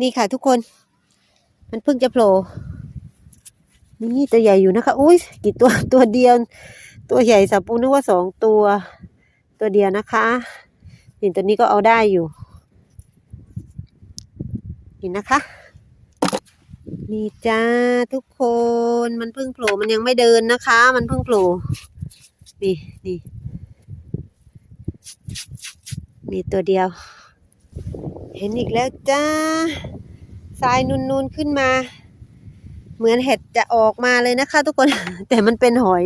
นี่ค่ะทุกคน มันเพิ่งจะโผล่นี่ตัวใหญ่อยู่นะคะอุ้ยกี่ตัวตัวเดียว ตัวใหญ่สาปูนึกว่าสองตัว ตัวเดียวนะคะนี่ตัวนี้ก็เอาได้อยู่นี่นะคะ นี่จ้าทุกคนมันเพิ่งโผล่มันยังไม่เดินนะคะ มันเพิ่งโผล่นี่นี่มีตัวเดียว เห็นอีกแล้วจ้าทรายนูนๆขึ้นมา เหมือนเห็ดจะออกมาเลยนะคะ ทุกคน แต่มันเป็นหอย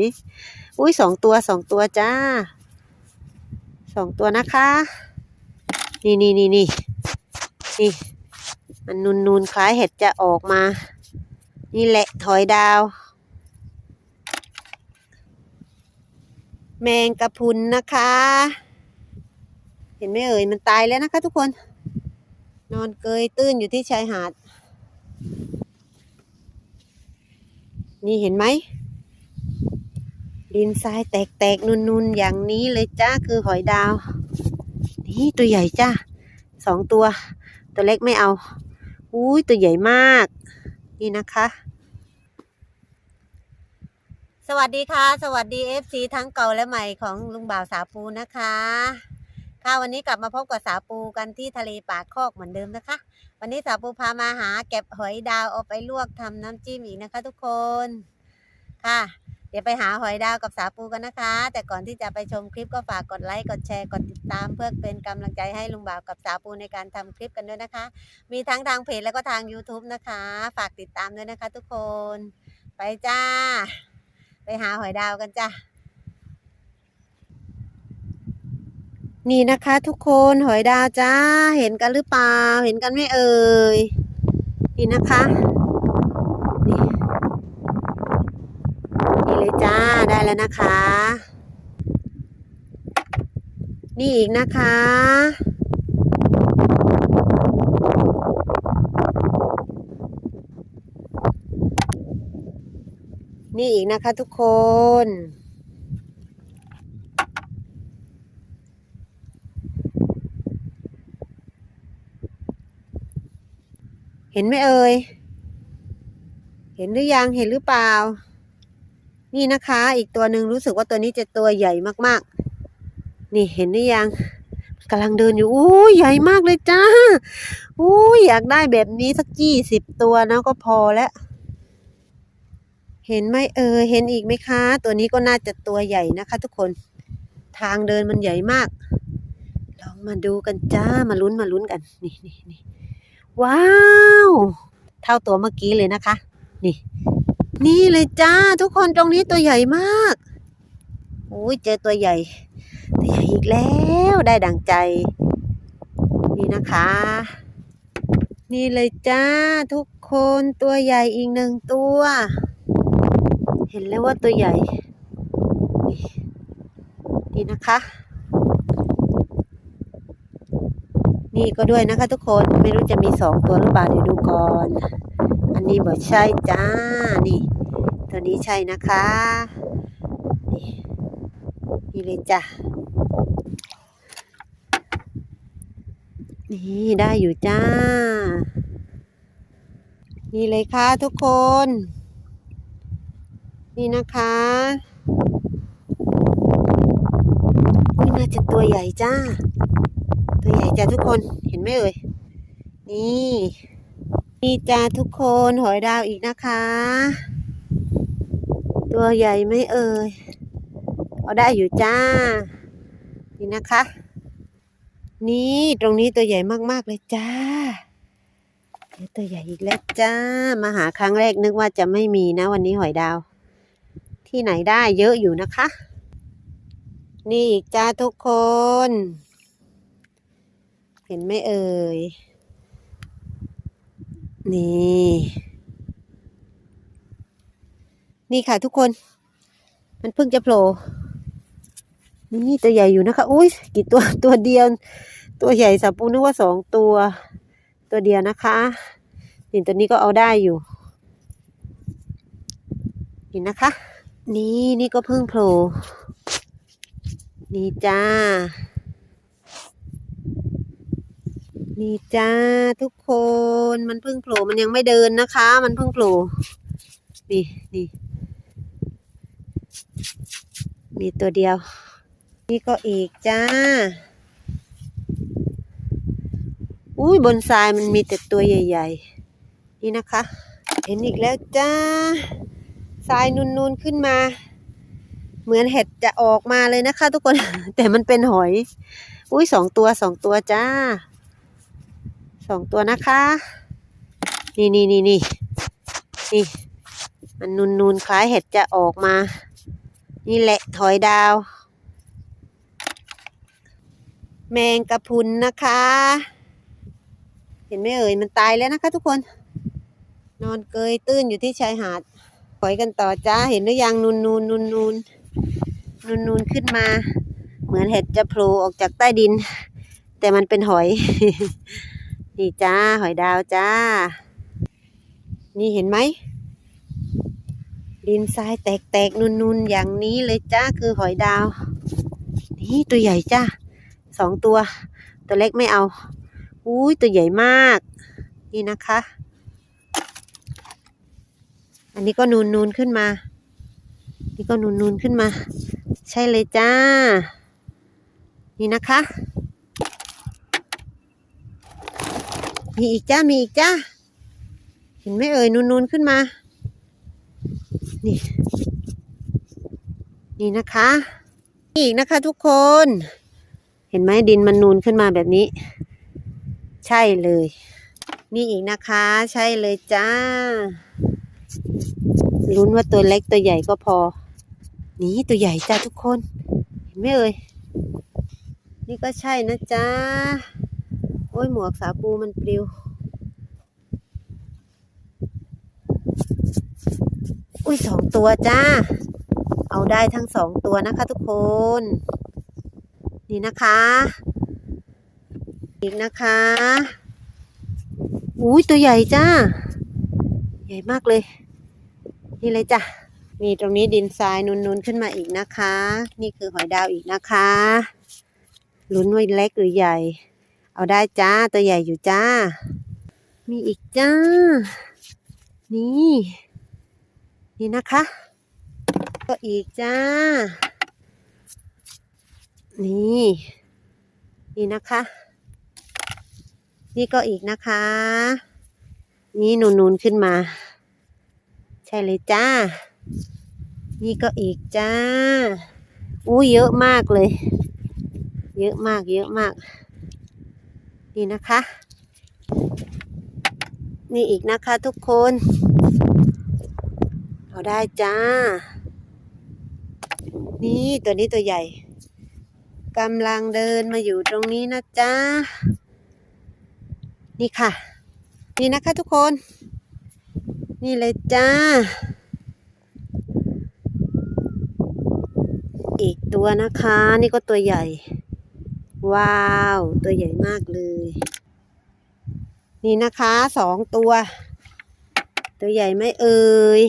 อุ้ยสองตัวสองตัวจ้าสองตัวนะคะ นี่นี่นี่นี่นี่มันนูนๆคล้ายเห็ดจะออกมา นี่แหละหอยดาว แมงกะพุนนะคะ เห็นไหมเอ่ยมันตายแล้วนะคะทุกคน นอนเกยตื้นอยู่ที่ชายหาด นี่เห็นไหม ดินทรายแตกๆ นุนๆ อย่างนี้เลยจ้าคือหอยดาว นี่ตัวใหญ่จ้าสองตัว ตัวเล็กไม่เอา อุ้ยตัวใหญ่มาก นี่นะคะ สวัสดีค่ะ สวัสดีเอฟซีทั้งเก่าและใหม่ของลุงบ่าวสาปูนะคะ ค่ะวันนี้กลับมาพบกับสาปูกันที่ทะเลปากคอกเหมือนเดิมนะคะ วันนี้สาปูพามาหาเก็บหอยดาวเอาไปลวกทำน้ำจิ้มอีกนะคะ ทุกคนค่ะ เดี๋ยวไปหาหอยดาวกับสาปูกันนะคะ แต่ก่อนที่จะไปชมคลิปก็ฝากกดไลค์กดแชร์กดติดตาม เพื่อเป็นกำลังใจให้ลุงบ่าวกับสาปูในการทำคลิปกันด้วยนะคะ มีทั้งทางเพจแล้วก็ทาง YouTube นะคะ ฝากติดตามด้วยนะคะ ทุกคน ไปจ้า ไปหาหอยดาวกันจ้า นี่นะคะทุกคนหอยดาวจ้า เห็นกันหรือเปล่า เห็นกันไหม่เอ่ย นี่นะคะนี่นี่เลยจ้าได้แล้วนะคะ นี่อีกนะคะนี่อีกนะคะทุกคน ห็นไหมเอ่ย เห็นหรือยัง เห็นหรือเปล่า นี่นะคะ อีกตัวหนึ่งรู้สึกว่าตัวนี้จะตัวใหญ่มากๆ นี่เห็นหรือยังกำลังเดินอยู่อู้ใหญ่มากเลยจ้าอู้อยากได้แบบนี้สักยี่สิบตัวนะก็พอแล้วเห็นไหมเออ เห็นอีกไหมคะ ตัวนี้ก็น่าจะตัวใหญ่นะคะ ทุกคน ทางเดินมันใหญ่มาก ลองมาดูกันจ้ามาลุ้นมาลุ้นกัน นี่นี่นี่ ว้าว เท่าตัวเมื่อกี้เลยนะคะ นี่ นี่เลยจ้า ทุกคนตรงนี้ตัวใหญ่มากอุ้ยเจอตัวใหญ่ ตัวใหญ่อีกแล้วได้ดังใจ นี่นะคะ นี่เลยจ้าทุกคนตัวใหญ่อีกหนึ่งตัว เห็นแล้วว่าตัวใหญ่ นี่นี่นะคะ นี่ก็ด้วยนะคะ ทุกคนไม่รู้จะมีสองตัวหรือเปล่าเดี๋ยวดูก่อน อันนี้บอกใช่จ้านี่ ตัวนี้ใช่นะคะนี่นี่เลยจ้ะนี่ได้อยู่จ้า นี่เลยค่ะทุกคน นี่นะคะนี่น่าจะตัวใหญ่จ้า ตัวใหญ่จ้าทุกคนเห็นไหมเอ่ย นี่นี่จ้าทุกคนหอยดาวอีกนะคะ ตัวใหญ่ไหมเอ่ยเอาได้อยู่จ้า นี่นะคะ นี่ตรงนี้ตัวใหญ่มากๆเลยจ้าตัวใหญ่อีกแล้วจ้า มาหาครั้งแรกนึกว่าจะไม่มีนะ วันนี้หอยดาว ที่ไหนได้เยอะอยู่นะคะ นี่อีกจ้าทุกคน เห็นไหมเอ่ย นี่ นี่ค่ะทุกคน มันเพิ่งจะโผล่นี่ตัวใหญ่อยู่นะคะ อุ้ยกี่ตัวตัวเดียว ตัวใหญ่สับปูนึกว่าสองตัว ตัวเดียวนะคะนี่ตัวนี้ก็เอาได้อยู่ นี่นะคะ นี่นี่ก็เพิ่งโผล่ นี่จ้า นี่จ้าทุกคนมันเพิ่งโผล่มันยังไม่เดินนะคะ มันเพิ่งโผล่นี่นี่มีตัวเดียว นี่ก็อีกจ้า อุ้ยบนทรายมันมีแต่ตัวใหญ่ ๆ นี่นะคะ เห็นอีกแล้วจ้าทรายนูนๆขึ้นมา เหมือนเห็ดจะออกมาเลยนะคะ ทุกคนแต่มันเป็นหอย อุ้ยสองตัวสองตัวจ้า สองตัวนะคะ นี่นี่นี่นี่นี่ มันนูนนูนคล้ายเห็ดจะออกมา นี่แหละหอยดาว แมงกะพุนนะคะ เห็นไหมเอ่ยมันตายแล้วนะคะทุกคน นอนเกยตื้นอยู่ที่ชายหาดปล่อยกันต่อจ้าเห็นหรือยังนูนนูนนูนนูนนูนนูนขึ้นมา เหมือนเห็ดจะโผล่ออกจากใต้ดิน แต่มันเป็นหอย นี่จ้าหอยดาวจ้า นี่เห็นไหม ดินทรายแตกๆนูนๆ อย่างนี้เลยจ้าคือหอยดาว นี่ตัวใหญ่จ้าสองตัว ตัวเล็กไม่เอา อุ้ยตัวใหญ่มาก นี่นะคะ อันนี้ก็นูนนูนๆขึ้นมา นี่ก็นูนนูนๆขึ้นมา ใช่เลยจ้า นี่นะคะ มีอีกจ้า มีอีกจ้า เห็นไหมเอ่ยนูนๆขึ้นมา นี่ นี่นะคะนี่อีกนะคะทุกคน เห็นไหมดินมันนูนขึ้นมาแบบนี้ ใช่เลย นี่อีกนะคะ ใช่เลยจ้า ลุ้นว่าตัวเล็กตัวใหญ่ก็พอ นี่ตัวใหญ่จ้าทุกคน เห็นไหมเอ่ย นี่ก็ใช่นะจ้า อ้ยหมวกสาปูมันปลิว อุ้ยสองตัวจ้า เอาได้ทั้งสองตัวนะคะทุกคน นี่นะคะ อีกนะคะอุ้ยตัวใหญ่จ้า ใหญ่มากเลย นี่เลยจ้ะมีตรงนี้ดินทรายนูนๆขึ้นมาอีกนะคะ นี่คือหอยดาวอีกนะคะ ลุ้นว่าเล็กหรือใหญ่ เอาได้จ้า ตัวใหญ่อยู่จ้า มีอีกจ้า นี่ นี่นะคะ ก็อีกจ้า นี่ นี่นะคะ นี่ก็อีกนะคะ นี่นูนๆขึ้นมา ใช่เลยจ้า นี่ก็อีกจ้าอู้เยอะมากเลย เยอะมาก เยอะมาก นี่นะคะ นี่อีกนะคะทุกคน เอาได้จ้า นี่ตัวนี้ตัวใหญ่กำลังเดินมาอยู่ตรงนี้นะจ้านี่ค่ะ นี่นะคะทุกคน นี่เลยจ้า อีกตัวนะคะ นี่ก็ตัวใหญ่ ว้าว ตัวใหญ่มากเลย นี่นะคะสองตัว ตัวใหญ่ไม่เอ่ย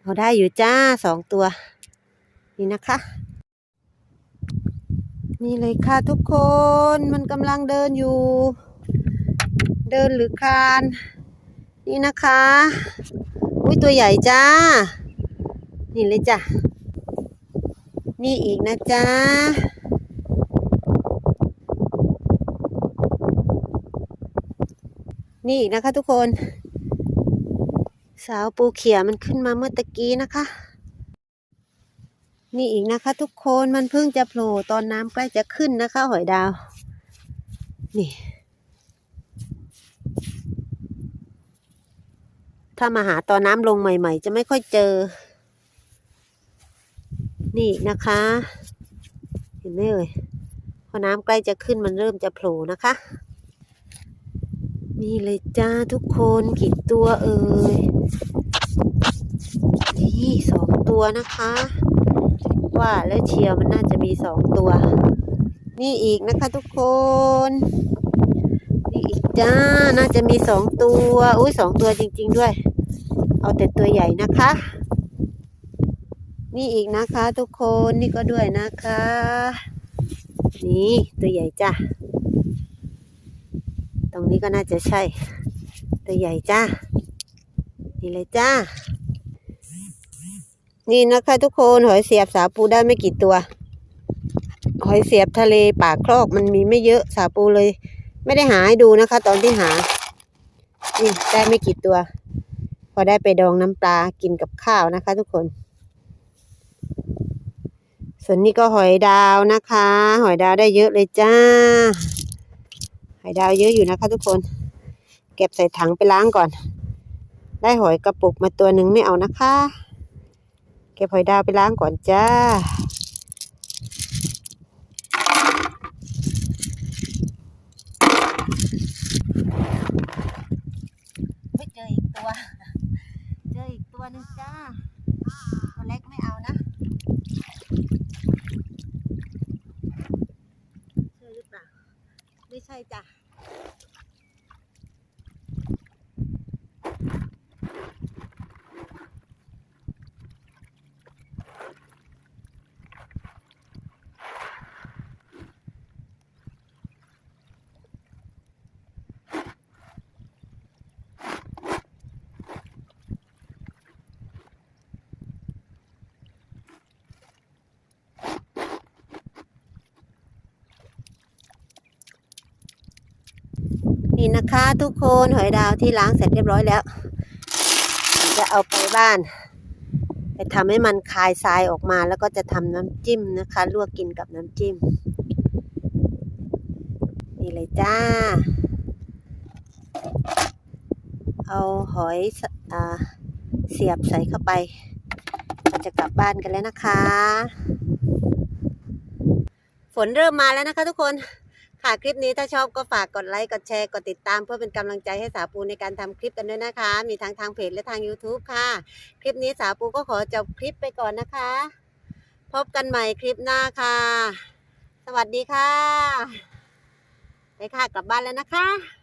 เอาได้อยู่จ้าสองตัว นี่นะคะ นี่เลยค่ะทุกคนมันกำลังเดินอยู่ เดินหรือคาน นี่นะคะ อุ้ยตัวใหญ่จ้า นี่เลยจ้ะนี่อีกนะจ้า นี่อีกนะคะทุกคน สาวปูเขียมันขึ้นมาเมื่อตะกี้นะคะ นี่อีกนะคะ ทุกคนมันเพิ่งจะโผล่ตอนน้ำใกล้จะขึ้นนะคะ หอยดาว นี่ถ้ามาหาตอนน้ำลงใหม่ๆ จะไม่ค่อยเจอ นี่นะคะ เห็นไหมเอ่ย พอน้ำใกล้จะขึ้นมันเริ่มจะโผล่นะคะ นี่เลยจ้าทุกคนกี่ตัวเอ่ย นี่สองตัวนะคะ ว่าแล้วเชียวมันน่าจะมีสองตัว นี่อีกนะคะทุกคน นี่อีกจ้า น่าจะมีสองตัว อุ้ยสองตัวจริง ๆ ด้วย เอาแต่ตัวใหญ่นะคะ นี่อีกนะคะ ทุกคน นี่ก็ด้วยนะคะ นี่ตัวใหญ่จ้ะ ตรงนี้ก็น่าจะใช่ ตัวใหญ่จ้า นี่เลยจ้า นี่นะคะทุกคนหอยเสียบสาปูได้ไม่กี่ตัว หอยเสียบทะเลปากคลอกมันมีไม่เยอะสาปูเลย ไม่ได้หาให้ดูนะคะ ตอนที่หา นี่ได้ไม่กี่ตัว พอได้ไปดองน้ำปลากินกับข้าวนะคะ ทุกคนส่วนนี้ก็หอยดาวนะคะ หอยดาวได้เยอะเลยจ้า หอยดาวเยอะอยู่นะคะทุกคน เก็บใส่ถังไปล้างก่อน ได้หอยกระปุกมาตัวหนึ่งไม่เอานะคะ เก็บหอยดาวไปล้างก่อนจ้า ไม่เจออีกตัว เจออีกตัวหนึ่งจ้า ตัวเล็กไม่เอานะ ใช่หรือเปล่า ไม่ใช่จ้ะ นี่นะคะทุกคนหอยดาวที่ล้างเสร็จเรียบร้อยแล้ว จะเอาไปบ้าน ไปทำให้มันคายทรายออกมาแล้วก็จะทำน้ำจิ้มนะคะ ลวกกินกับน้ำจิ้ม นี่เลยจ้า เอาหอยอเสียบใส่เข้าไปเราจะกลับบ้านกันแล้วนะคะ ฝนเริ่มมาแล้วนะคะทุกคน ค่ะคลิปนี้ถ้าชอบก็ฝากกดไลค์ กดแชร์ กดติดตาม เพื่อเป็นกำลังใจให้สาวปูในการทำคลิปกันด้วยนะคะ มีทั้งทางเพจและทาง YouTube ค่ะ คลิปนี้สาวปูก็ขอจบคลิปไปก่อนนะคะ พบกันใหม่คลิปหน้าค่ะ สวัสดีค่ะ ไปค่ะกลับบ้านแล้วนะคะ